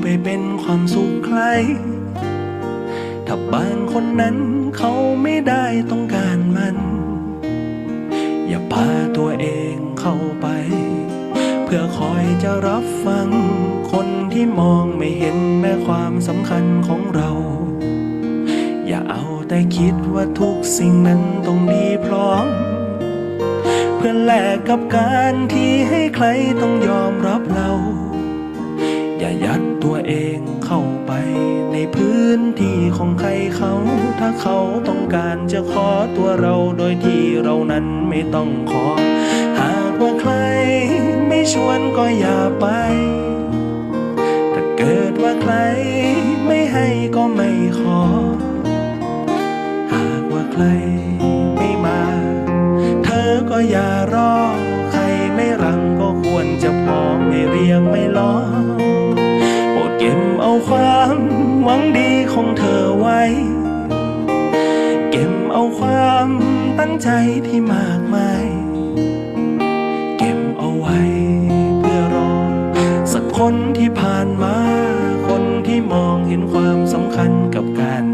ไปเป็นความสุขใคร ถ้าบางคนนั้นเขาไม่ได้ต้องการมัน อย่าพาตัวเองเข้าไป เพื่อคอยจะรับฟัง คนที่มองไม่เห็นแม้ความสำคัญของเรา อย่าเอาแต่คิดว่าทุกสิ่งนั้นต้องดีพร้อมเพื่อแลกกับการที่ให้ใครต้องยอมรับเรา อย่ายัด ตัวเองเข้าไปในพื้นที่ของใครเขา ถ้าเขาต้องการจะขอตัวเราโดยที่เรานั้นไม่ต้องขอ หากว่าใครไม่ชวนก็อย่าไป ถ้าเกิดว่าใครไม่ให้ก็ไม่ขอ หากว่าใครไม่มา เธอก็อย่ารอ ใครไม่รังก็ควรจะพอไม่เรียงไม่ล้อ ความหวังดีของเธอไว้ เก็บเอาความตั้งใจที่มากมาย เก็บเอาไว้ เพื่อรอ สักคนที่ผ่านมา คนที่มองเห็นความสำคัญกับการ